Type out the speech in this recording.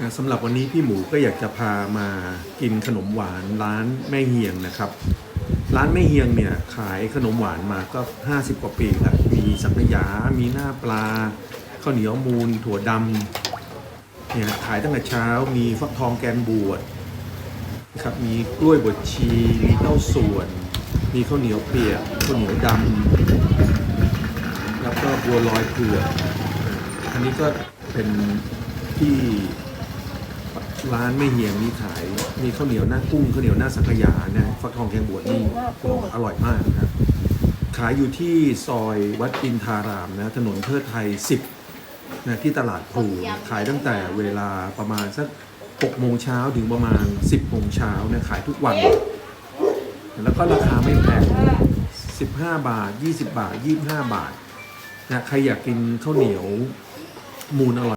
นะสำหรับวันนี้พี่หมูก็อยากจะพามากินขนมหวานร้านแม่เฮียงนะครับ ร้านแม่เฮียงเนี่ยขายขนมหวานมาก็ 50 กว่าปีแล้วมีสังขยา มีหน้าปลาข้าวเหนียวมูล ถั่วดำเนี่ยขายตั้งแต่เช้ามีฟักทองแกนบวชนะครับมีกล้วยบดชี มีเต้าส่วน มีข้าวเหนียวเปียกข้าวเหนียวดำแล้วก็บัวลอยเผือกอันนี้ก็เป็นที่ ร้านไม่เฮียงนี่ขาย มีข้าวเหนียวหน้ากุ้งข้าวเหนียวหน้าสังขยานะฟักทองแกงบวชนี่อร่อยมากนะครับขายอยู่ที่ซอยวัดอินทารามนะถนนเทิดไทย 10นะที่ตลาดพลูขายตั้งแต่เวลาประมาณสัก6โมงเช้าถึงประมาณ 10โมงเช้านะขายทุกวัน แล้วก็ราคาไม่แพง15 บาท 20 บาท 25 บาทนะใครอยากกินข้าวเหนียวมูลอร่อย